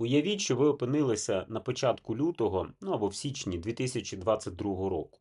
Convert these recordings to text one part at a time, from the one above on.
Уявіть, що ви опинилися на початку лютого, ну або в січні 2022 року.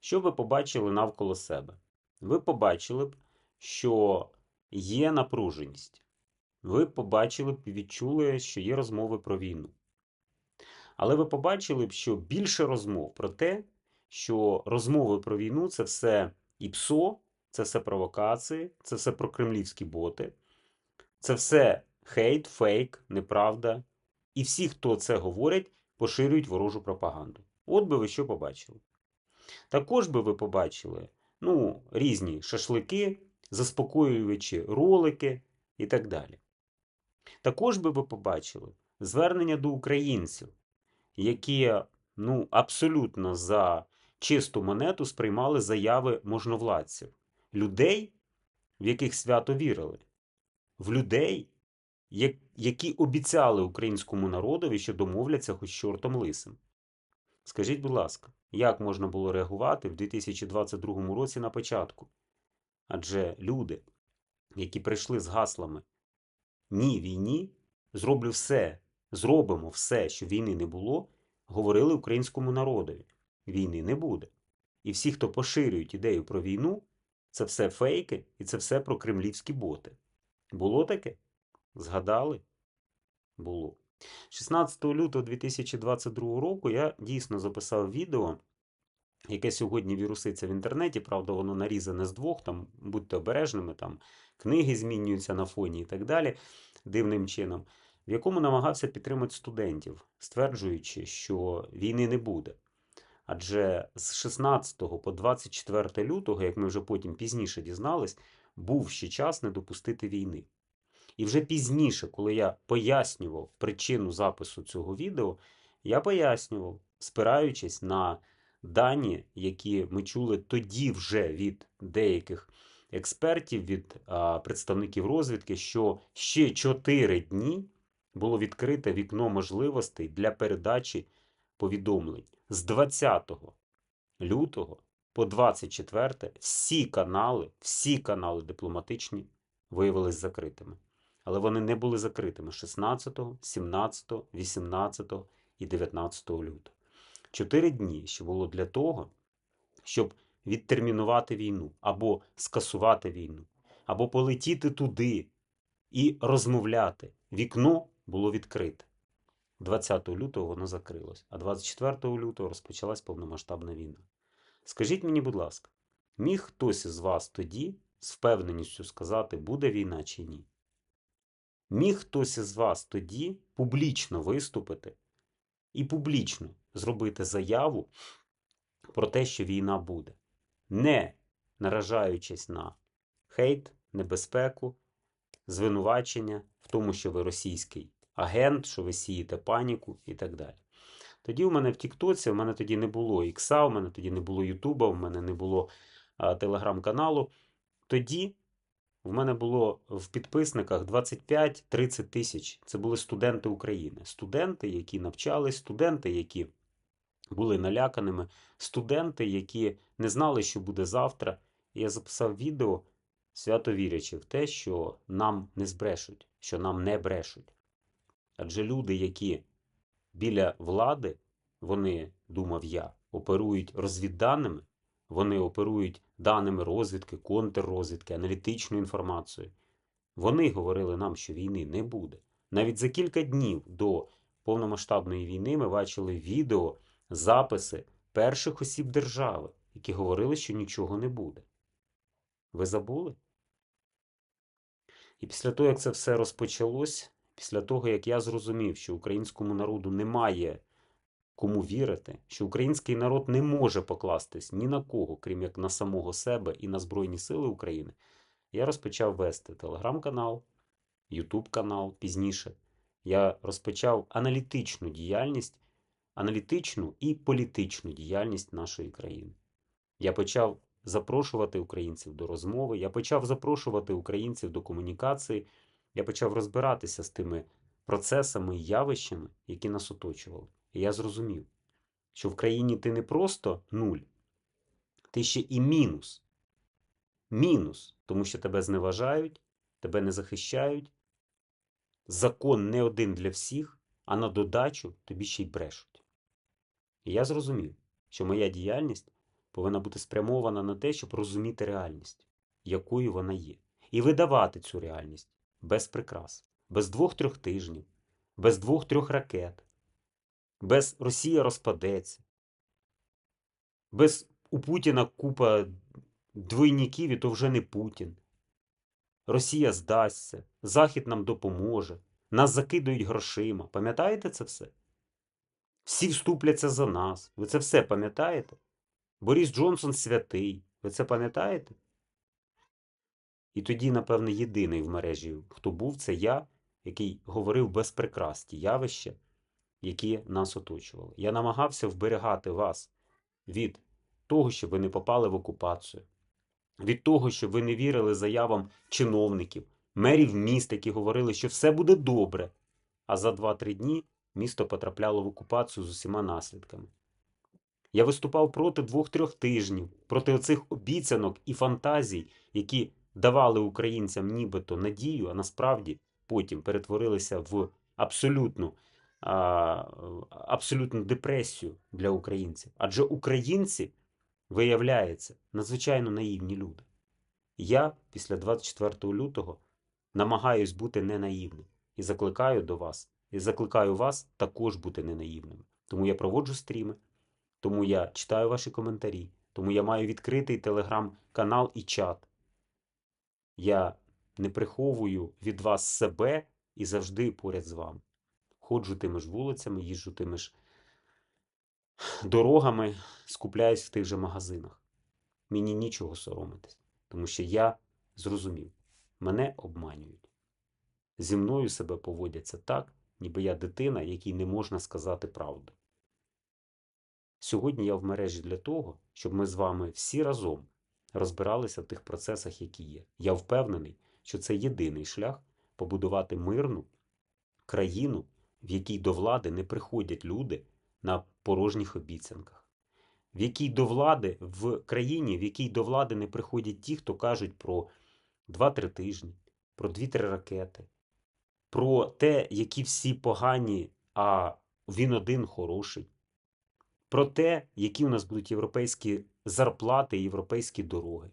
Що ви побачили навколо себе? Ви побачили б, що є напруженість. Ви побачили б і відчули, що є розмови про війну. Але ви побачили б, що більше розмов про те, що розмови про війну це все і ПСО, це все провокації, це все прокремлівські боти, це все хейт, фейк, неправда. І всі, хто це говорять, поширюють ворожу пропаганду. От би ви що побачили. Також би ви побачили ну, різні шашлики, заспокоюючі ролики і так далі. Також би ви побачили звернення до українців, які ну, абсолютно за чисту монету сприймали заяви можновладців, людей, в яких свято вірили, в людей, як- які обіцяли українському народові, що домовляться хоч чортом лисим. Скажіть, будь ласка, як можна було реагувати в 2022 році на початку? Адже люди, які прийшли з гаслами Ні війні, зроблю все, зробимо все, щоб війни не було, говорили українському народові. Війни не буде. І всі, хто поширюють ідею про війну, це все фейки і це все про кремлівські боти. Було таке? Згадали? Було. 16 лютого 2022 року я дійсно записав відео, яке сьогодні віруситься в інтернеті. Правда, воно нарізане з двох, там будьте обережними, там книги змінюються на фоні і так далі, дивним чином, в якому намагався підтримати студентів, стверджуючи, що війни не буде. Адже з 16 по 24 лютого, як ми вже потім пізніше дізнались, був ще час не допустити війни. І вже пізніше, коли я пояснював причину запису цього відео, я пояснював, спираючись на дані, які ми чули тоді вже від деяких експертів, від а, представників розвідки, що ще 4 дні було відкрите вікно можливостей для передачі повідомлень. З 20 лютого по 24 всі канали, всі канали дипломатичні виявились закритими. Але вони не були закритими 16, 17, 18 і 19 лютого. Чотири дні ще було для того, щоб відтермінувати війну, або скасувати війну, або полетіти туди і розмовляти. Вікно було відкрите. 20 лютого воно закрилось, а 24 лютого розпочалась повномасштабна війна. Скажіть мені, будь ласка, міг хтось із вас тоді з впевненістю сказати, буде війна чи ні? Міг хтось із вас тоді публічно виступити і публічно зробити заяву про те, що війна буде, не наражаючись на хейт, небезпеку, звинувачення в тому, що ви російський агент, що ви сієте паніку і так далі. Тоді у мене в Тіктоці, у мене тоді не було Ікса, у мене тоді не було Ютуба, у мене не було телеграм-каналу. Тоді в мене було в підписниках 25-30 тисяч. Це були студенти України. Студенти, які навчались, студенти, які були наляканими, студенти, які не знали, що буде завтра. Я записав відео, свято вірячи в те, що нам не збрешуть, що нам не брешуть. Адже люди, які біля влади, вони, думав я, оперують розвідданими, вони оперують даними розвідки, контррозвідки, аналітичною інформацією. Вони говорили нам, що війни не буде. Навіть за кілька днів до повномасштабної війни ми бачили відео, записи перших осіб держави, які говорили, що нічого не буде. Ви забули? І після того, як це все розпочалось, після того, як я зрозумів, що українському народу немає кому вірити, що український народ не може покластись ні на кого, крім як на самого себе і на Збройні Сили України, я розпочав вести телеграм-канал, Ютуб канал пізніше. Я розпочав аналітичну діяльність, аналітичну і політичну діяльність нашої країни. Я почав запрошувати українців до розмови, я почав запрошувати українців до комунікації, я почав розбиратися з тими процесами і явищами, які нас оточували. І я зрозумів, що в країні ти не просто нуль, ти ще і мінус. Мінус, тому що тебе зневажають, тебе не захищають. Закон не один для всіх, а на додачу тобі ще й брешуть. І я зрозумів, що моя діяльність повинна бути спрямована на те, щоб розуміти реальність, якою вона є, і видавати цю реальність без прикрас, без двох-трьох тижнів, без двох-трьох ракет, без Росія розпадеться, без у Путіна купа двойників, і то вже не Путін. Росія здасться, Захід нам допоможе, нас закидають грошима. Пам'ятаєте це все? Всі вступляться за нас. Ви це все пам'ятаєте? Борис Джонсон святий. Ви це пам'ятаєте? І тоді, напевне, єдиний в мережі, хто був, це я, який говорив без прикрас ті явища, які нас оточували. Я намагався вберегати вас від того, щоб ви не попали в окупацію, від того, щоб ви не вірили заявам чиновників, мерів міст, які говорили, що все буде добре. А за 2-3 дні місто потрапляло в окупацію з усіма наслідками. Я виступав проти двох-трьох тижнів, проти оцих обіцянок і фантазій, які давали українцям нібито надію, а насправді потім перетворилися в абсолютну, абсолютну депресію для українців. Адже українці, виявляється, надзвичайно наївні люди. Я після 24 лютого намагаюсь бути ненаївним і закликаю до вас, і закликаю вас також бути ненаївними. Тому я проводжу стріми, тому я читаю ваші коментарі, тому я маю відкритий телеграм-канал і чат. Я не приховую від вас себе і завжди поряд з вами. Ходжу тими ж вулицями, їжджу тими ж дорогами, скупляюсь в тих же магазинах. Мені нічого соромитись, тому що я зрозумів, мене обманюють. Зі мною себе поводяться так, ніби я дитина, якій не можна сказати правду. Сьогодні я в мережі для того, щоб ми з вами всі разом розбиралися в тих процесах, які є. Я впевнений, що це єдиний шлях побудувати мирну країну, в якій до влади не приходять люди на порожніх обіцянках, в якій до влади в країні, в якій до влади не приходять ті, хто кажуть про 2-3 тижні, про 2-3 ракети, про те, які всі погані, а він один хороший. Про те, які у нас будуть європейські зарплати і європейські дороги.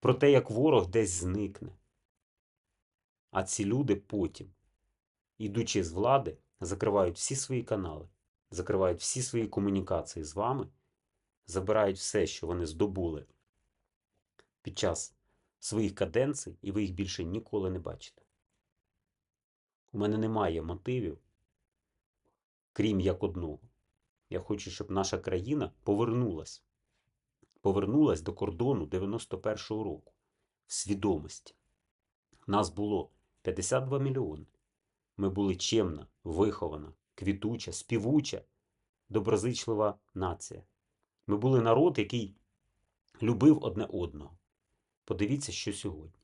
Про те, як ворог десь зникне. А ці люди потім, ідучи з влади, закривають всі свої канали, закривають всі свої комунікації з вами, забирають все, що вони здобули під час своїх каденцій, і ви їх більше ніколи не бачите. У мене немає мотивів, крім як одного. Я хочу, щоб наша країна повернулась. Повернулась до кордону 91-го року в свідомості. Нас було 52 мільйони. Ми були чемна, вихована, квітуча, співуча, доброзичлива нація. Ми були народ, який любив одне одного. Подивіться, що сьогодні.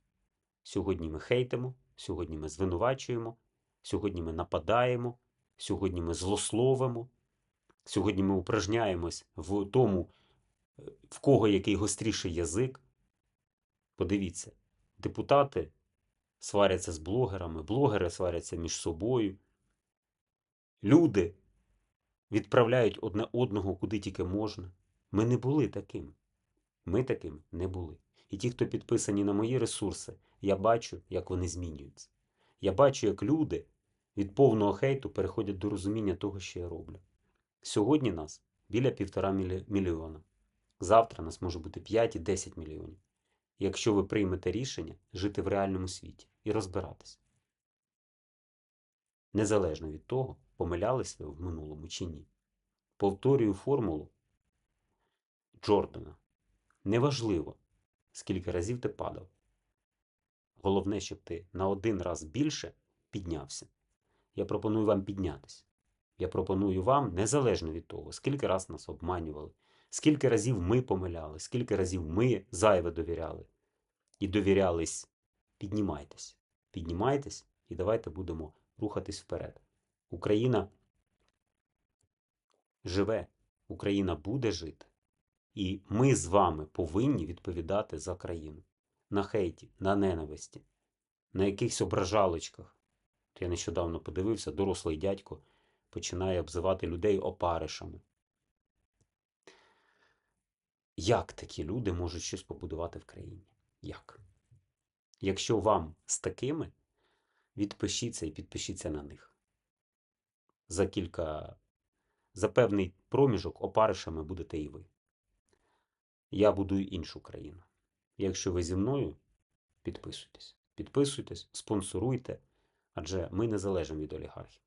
Сьогодні ми хейтимо, сьогодні ми звинувачуємо, сьогодні ми нападаємо, сьогодні ми злословимо. Сьогодні ми упражняємось в тому, в кого який гостріший язик. Подивіться, депутати сваряться з блогерами, блогери сваряться між собою. Люди відправляють одне одного куди тільки можна. Ми не були таким. Ми таким не були. І ті, хто підписані на мої ресурси, я бачу, як вони змінюються. Я бачу, як люди від повного хейту переходять до розуміння того, що я роблю. Сьогодні нас біля півтора мільйона. Завтра нас може бути 5 і 10 мільйонів. Якщо ви приймете рішення жити в реальному світі і розбиратись. Незалежно від того, помилялись ви в минулому чи ні. Повторюю формулу Джордана. Неважливо, скільки разів ти падав. Головне, щоб ти на один раз більше піднявся. Я пропоную вам піднятися. Я пропоную вам, незалежно від того, скільки раз нас обманювали, скільки разів ми помиляли, скільки разів ми зайве довіряли. І довірялись, піднімайтесь, піднімайтесь і давайте будемо рухатись вперед. Україна живе, Україна буде жити. І ми з вами повинні відповідати за країну. На хейті, на ненависті, на якихось ображалочках. Я нещодавно подивився, дорослий дядько починає обзивати людей опаришами. Як такі люди можуть щось побудувати в країні? Як? Якщо вам з такими, відпишіться і підпишіться на них. За кілька, за певний проміжок опаришами будете і ви. Я будую іншу країну. Якщо ви зі мною, підписуйтесь. Підписуйтесь, спонсоруйте, адже ми не залежимо від олігархів.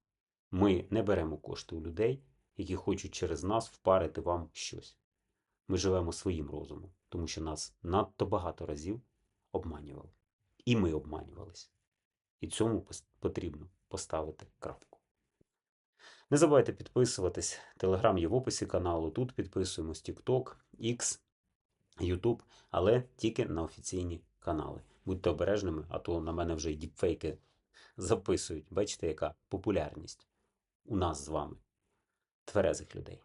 Ми не беремо кошти у людей, які хочуть через нас впарити вам щось. Ми живемо своїм розумом, тому що нас надто багато разів обманювали. І ми обманювалися. І цьому потрібно поставити крапку. Не забувайте підписуватись. Телеграм є в описі каналу. Тут підписуємось TikTok, X, YouTube, але тільки на офіційні канали. Будьте обережними, а то на мене вже й діпфейки записують. Бачите, яка популярність у нас з вами, тверезих людей.